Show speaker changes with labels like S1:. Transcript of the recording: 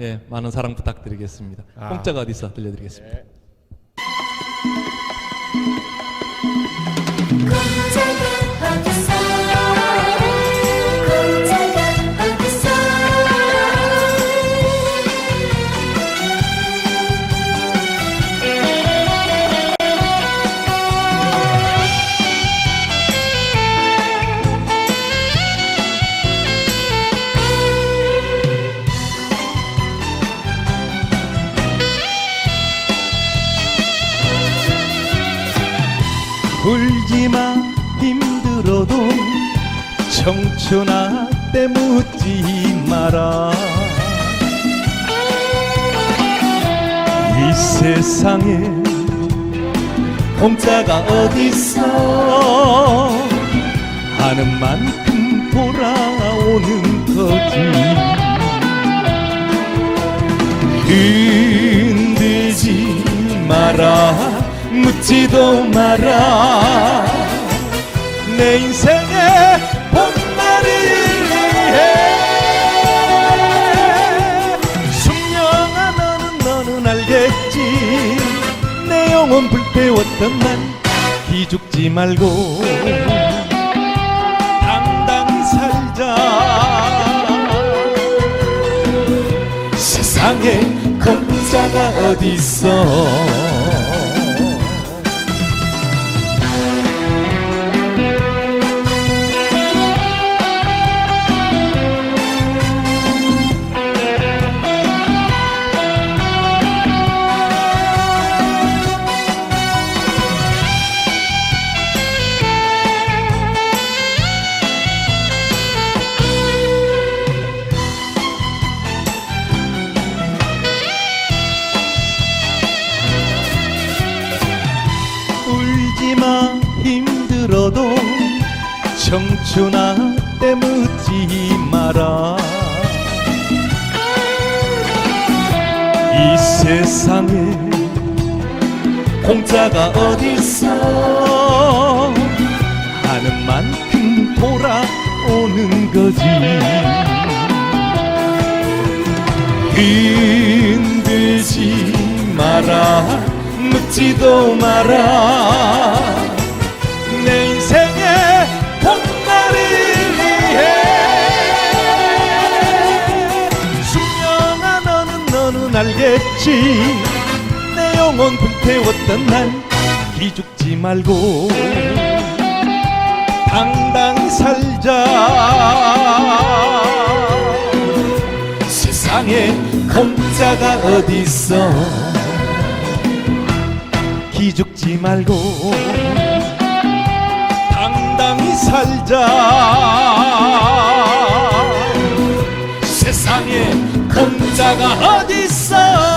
S1: 예, 많은 사랑 부탁드리겠습니다.
S2: 아.
S1: 공짜가 어디서 들려드리겠습니다.
S3: 공
S1: 힘들어도 청춘아 때 묻지 마라. 이 세상에 공짜가 어딨어 하는 만큼 돌아오는 거지? 흔들지 마라 묻지도 마라 내 인생의 봄날을 위해. 숙명아 너는 너는 알겠지. 내 영혼 불태웠던 난 기죽지 말고 당당히 살자. 세상에 공짜가 어딨어 청춘아 때 묻지 마라. 이 세상에 공짜가 어딨어? 하는 만큼 돌아오는 거지. 흔들지 마라 묻지도 마라 알겠지? 내 영혼 불태웠던 난 기죽지 말고 당당히 살자. 세상에 공짜가 어딨어? 기죽지 말고 당당히 살자 금자가 어딨어?